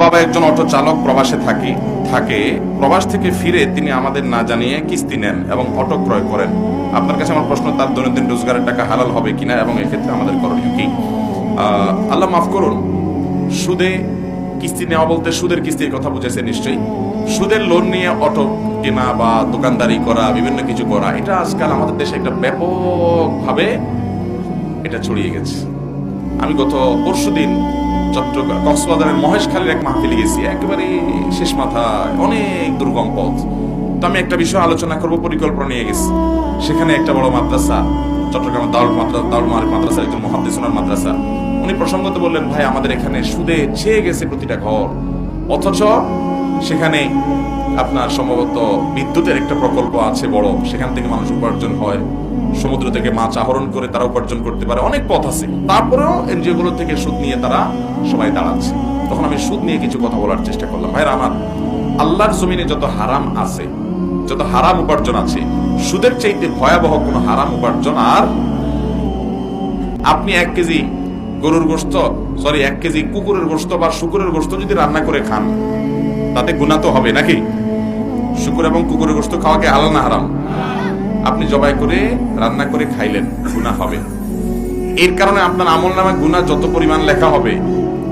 বাবা একজন অটো চালক প্রবাসে থাকি থাকে। প্রবাস থেকে ফিরে তিনি আমাদের না জানিয়ে কিস্তি নেন এবং অটো ক্রয় করেন। আপনার কাছে আমার প্রশ্ন, তার দৈনন্দিন রোজগারের টাকা হালাল হবে কিনা এবং এক্ষেত্রে আমাদের করণীয় কি? আল্লাহ মাফ করুন। সুদে কিস্তি নেওয়া বলতে সুদের কিস্তির কথা বুঝেছে নিশ্চয়ই। সুদের লোন নিয়ে অটো কেনা বা দোকানদারি করা, বিভিন্ন কিছু করা, এটা আজকাল আমাদের দেশে একটা ব্যাপকভাবে এটা ছড়িয়ে গেছে। আমি গত পরশু দিন চট্টগ্রাম, কক্সবাজারের মহেশখালীর এক মাহফিলে গেছি, একেবারে শেষ মাথায়, অনেক দুর্গম পথ। তো আমি একটা বিষয় আলোচনা করব, পরিকল্পনা নিয়ে গেছি। সেখানে একটা বড় মাদ্রাসা, চট্টগ্রামের দাউল মাদ্রাসা দাউল মাদ্রাসা একজন মহাদ্দেশ মাদ্রাসা। উনি প্রসঙ্গত বললেন, ভাই, আমাদের এখানে সুদে ছেয়ে গেছে প্রতিটা ঘর। অথচ সেখানে আপনার সম্ভবত বিদ্যুতের একটা প্রকল্প আছে বড়। সেখান থেকে মানুষ উপার্জন হয়। সমুদ্র থেকে মাছ আহরণ করে তারা উপার্জন করতে পারে। অনেক পথ আছে। তারপরেও এনজিও গুলো থেকে সুদ নিয়ে তারা সবাই দাঁড়াচ্ছে। তখন আমি সুদ নিয়ে কিছু কথা বলার চেষ্টা করলাম। ভাইরা আমার, আল্লাহর জমিনে যত হারাম আছে, যত হারাম উপার্জন আছে, সুদের চাইতে ভয়াবহ কোনো হারাম উপার্জন আর আপনি এক কেজি গরুর গোস্ত সরি এক কেজি কুকুরের গোস্ত বা শুকুরের গোস্ত যদি রান্না করে খান তাতে গুণা তো হবে নাকি? শুকুর এবং কুকুরের গোস্ত খাওয়াকে হালাল না হারাম? আপনি জবাই করে, রান্না করে খাইলেন গুণা হবে। এর কারণে আপনার আমল নামে গুণা যত পরিমাণ লেখা হবে,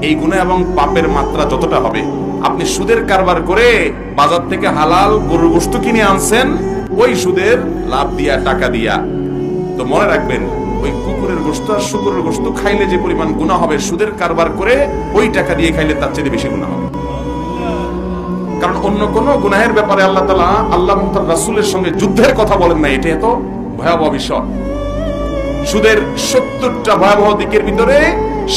এই গুণা এবং পাপের মাত্রা যতটা হবে, আপনি সুদের কারবার করে বাজার থেকে হালাল গরুর গোস্ত কিনে আনছেন, ওই সুদের লাভ দিয়া, টাকা দিয়া। তো মনে রাখবেন, ওই কুকুরের গোস্ত আর শুকুরের গোস্ত খাইলে যে পরিমাণ গুণা হবে, সুদের কারবার করে ওই টাকা দিয়ে খাইলে তার চেয়ে বেশি গুণা হবে। কারণ অন্য কোন গুনাহের ব্যাপারে আল্লাহ তালা আল্লাহ এবং তার রাসূলের সঙ্গে যুদ্ধের কথা বলেন না এটা এত ভয়াবহ বিষয়। সুদের সত্তরটা ভয়াবহ দিকের ভিতরে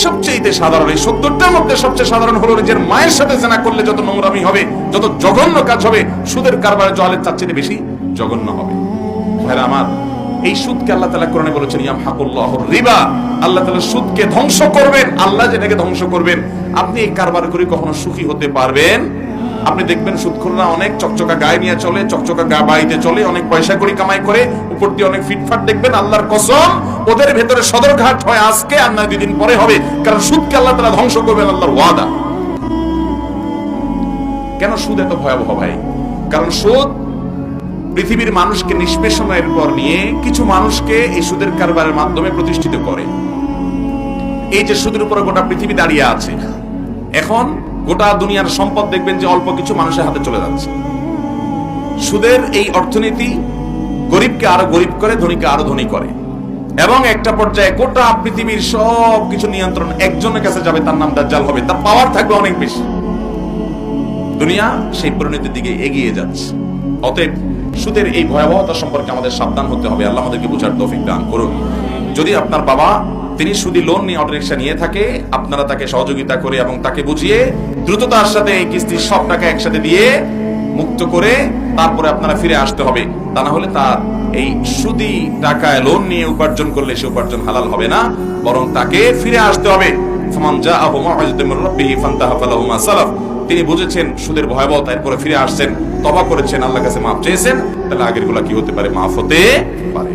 সবচেয়ে সাধারণ, এই সত্তরটার মধ্যে সবচেয়ে সাধারণ হলো নিজের মায়ের সাথে জেনা করলে যত নোংরামি হবে, যত জঘন্য কাজ হবে, সুদের কারবারে জলের চেয়ে বেশি জঘন্য হবে। ভাইরা আমার, এই সুদকে আল্লাহ তালা কোরআনে বলেছেন ইয়াম হাকুল্লাহ রিবা। আল্লাহ তালা সুদকে ধ্বংস করবেন, আল্লাহ যেটাকে ধ্বংস করবেন, আপনি এই কারবার করে কখনো সুখী হতে পারবেন আপনি দেখবেন সুদখোররা অনেক চকচকা গায়ে নিয়ে চলে, চকচকা গা বাড়িতে চলে, অনেক পয়সা করি কামাই করে, উপর দিয়ে অনেক ফিটফাট দেখবেন আল্লাহর কসম, ওদের ভেতরে সদরঘাট হয় আজকে, আর নয় দুই দিন পরে হবে, কারণ সুদকে আল্লাহ তারা ধ্বংস করবেন আল্লাহর ওয়াদা। কেন সুদ এত ভয়াবহ ভাই? কারণ সুদ পৃথিবীর মানুষকে নিষ্পেষণের পর নিয়ে কিছু মানুষকে এই সুদের কারবারের মাধ্যমে প্রতিষ্ঠিত করে। এই যে সুদের উপরে গোটা পৃথিবী দাঁড়িয়ে আছে, এখন গোটা দুনিয়ার সম্পদ দেখবেন যে অল্প কিছু মানুষের হাতে চলে যাচ্ছে। সুদের এই অর্থনীতি গরিবকে আরও গরিব করে, ধনীকে আরও ধনী করে। এবং একটা পর্যায়ে গোটা পৃথিবীর সব কিছু নিয়ন্ত্রণ একজনের কাছে যাবে, তার নাম দাজ্জাল হবে। তার পাওয়ার থাকবে অনেক বেশি। দুনিয়া সেই পরিণতির দিকে এগিয়ে যাচ্ছে। অতএব সুদের এই ভয়াবহতা সম্পর্কে আমাদের সাবধান হতে হবে। আল্লাহ আমাদেরকে বোঝার তৌফিক দান করুন। যদি আপনার বাবা তিনি সুদি লোন নিয়ে অটোরিকশা নিয়ে থাকে, আপনারা তাকে সহযোগিতা করে এবং তাকে বুঝিয়ে দ্রুততার সাথে এই কিস্তির সব টাকা একসাথে দিয়ে মুক্ত করে তারপরে আপনারা ফিরে আসতে হবে। তা না হলে তার এই সুদি টাকায় লোন নিয়ে উপার্জন করলে সে উপার্জন হালাল হবে না, বরং তাকে ফিরে আসতে হবে। তিনি বুঝেছেন সুদের ভয়াবহতা এরপরে ফিরে আসছেন, তবা করেছেন আল্লাহ কাছে মাফ চেয়েছেন, তাহলে আগেরগুলা কি হতে পারে? মাফ হতে পারে।